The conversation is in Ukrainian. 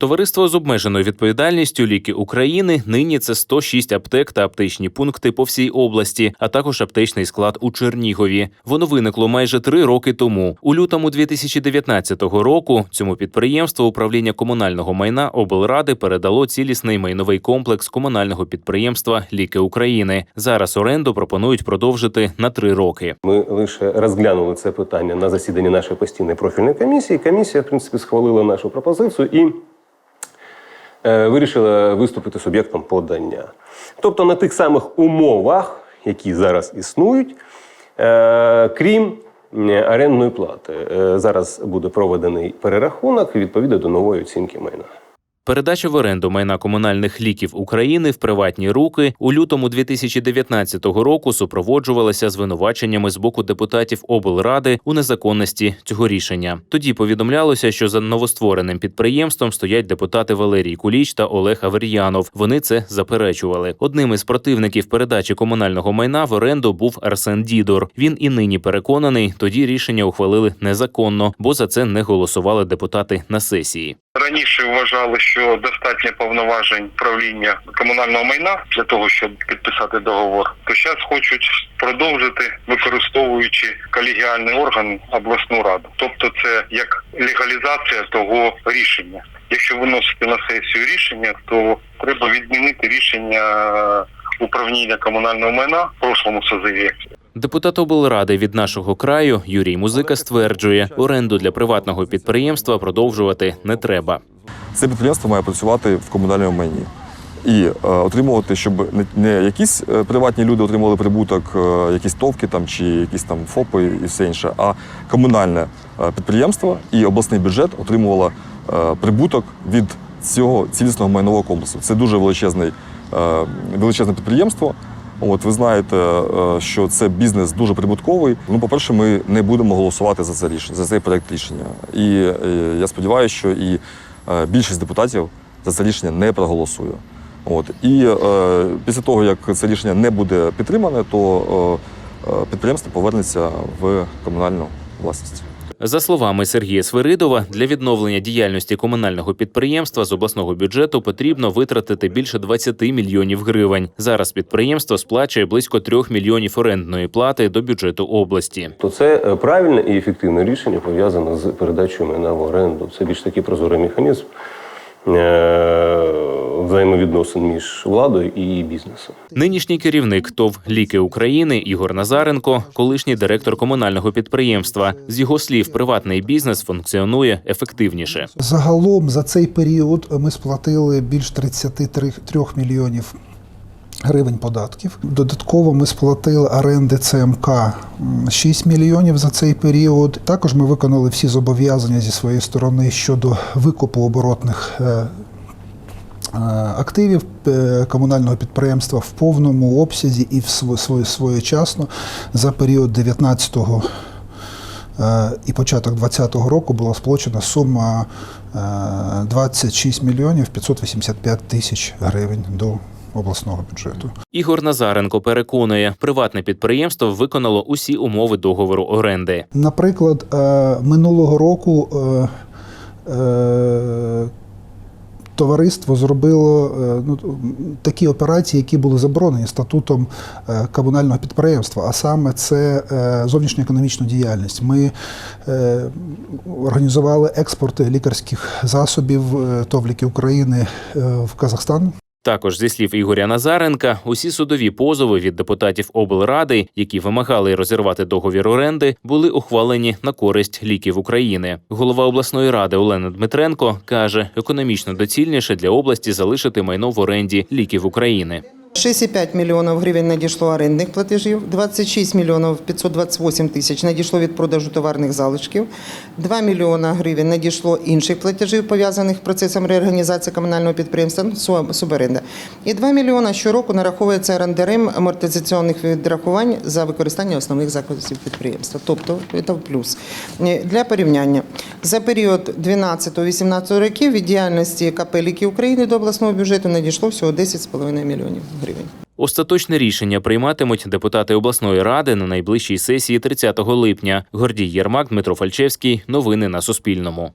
Товариство з обмеженою відповідальністю Ліки України нині це 106 аптек та аптечні пункти по всій області, а також аптечний склад у Чернігові. Воно виникло майже три роки тому. У лютому 2019 року цьому підприємству управління комунального майна облради передало цілісний майновий комплекс комунального підприємства Ліки України. Зараз оренду пропонують продовжити на три роки. Ми лише розглянули це питання на засіданні нашої постійної профільної комісії. Комісія, в принципі, схвалила нашу пропозицію і вирішила виступити суб'єктом подання. Тобто на тих самих умовах, які зараз існують, е, крім е, орендної плати. Е, зараз буде проведений перерахунок відповідно до нової оцінки майна. Передача в оренду майна комунальних ліків України в приватні руки у лютому 2019 року супроводжувалася звинуваченнями з боку депутатів облради у незаконності цього рішення. Тоді повідомлялося, що за новоствореним підприємством стоять депутати Валерій Куліч та Олег Авер'янов. Вони це заперечували. Одним із противників передачі комунального майна в оренду був Арсен Дідор. Він і нині переконаний, тоді рішення ухвалили незаконно, бо за це не голосували депутати на сесії. Раніше вважали, що достатньо повноважень правління комунального майна для того, щоб підписати договор. То зараз хочуть продовжити, використовуючи колегіальний орган обласну раду. Тобто, це як легалізація того рішення. Якщо виносити на сесію рішення, то треба відмінити рішення управління комунального майна в прошлому созиві Депутат облради від нашого краю Юрій Музика стверджує, оренду для приватного підприємства продовжувати не треба. Це підприємство має працювати в комунальному майні і е, отримувати, щоб не, не якісь е, приватні люди отримували прибуток, е, якісь товки там чи якісь там ФОПи і все інше, а комунальне е, підприємство і обласний бюджет отримувало е, прибуток від цього цілісного майнового комплексу. Це дуже величезний, е, величезне підприємство. От ви знаєте, е, що це бізнес дуже прибутковий. Ну, по-перше, ми не будемо голосувати за це рішення, за цей проект рішення. І е, я сподіваюся, що і е, більшість депутатів за це рішення не проголосує. От і е, після того, як це рішення не буде підтримане, то е, підприємство повернеться в комунальну власність. За словами Сергія Свиридова, для відновлення діяльності комунального підприємства з обласного бюджету потрібно витратити більше 20 мільйонів гривень. Зараз підприємство сплачує близько 3 мільйонів орендної плати до бюджету області. То це е, правильне і ефективне рішення пов'язане з передачею майна в оренду. Це більш такий прозорий механізм е, взаємовідносин між владою і бізнесом. Нинішній керівник ТОВ Ліки України Ігор Назаренко, колишній директор комунального підприємства. З його слів, приватний бізнес функціонує ефективніше. Загалом за цей період ми сплатили більш 33 мільйонів гривень податків. Додатково ми сплатили оренди ЦМК м, 6 мільйонів за цей період. Також ми виконали всі зобов'язання зі своєї сторони щодо викупу оборотних. Е, Активів е, комунального підприємства в повному обсязі і в сво- своє- своєчасно за період 19-го Е, і початок 2020 року була сплачена сума е, 26 мільйонів 585 тисяч гривень до обласного бюджету. Ігор Назаренко переконує, приватне підприємство виконало усі умови договору оренди. Наприклад, минулого року товариство зробило е, ну, такі операції, які були заборонені статутом е, комунального підприємства, а саме це зовнішня економічна діяльність. Ми е, організували експорт лікарських засобів товліки ТОВ «Ліки України е, в Казахстан. Також зі слів Ігоря Назаренка, усі судові позови від депутатів облради, які вимагали розірвати договір оренди, були ухвалені на користь ліків України. Голова обласної ради Олена Дмитренко каже, економічно доцільніше для області залишити майно в оренді ліків України. 6,5 мільйонів гривень надійшло орендних платежів, 26 мільйонів 528 тисяч надійшло від продажу товарних залишків, 2 мільйона гривень надійшло інших платежів, пов'язаних з процесом реорганізації комунального підприємства су- суборенда. І 2 мільйона щороку нараховується орендарем амортизаційних відрахувань за використання основних закладів підприємства. Тобто це плюс. Е, Для порівняння, за період 12-18 років від діяльності КП «Ліки України до обласного бюджету надійшло всього 10,5 мільйонів гривень. Остаточне рішення прийматимуть депутати обласної ради на найближчій сесії 30 липня. Гордій Єрмак, Дмитро Фальчевський. Новини на Суспільному.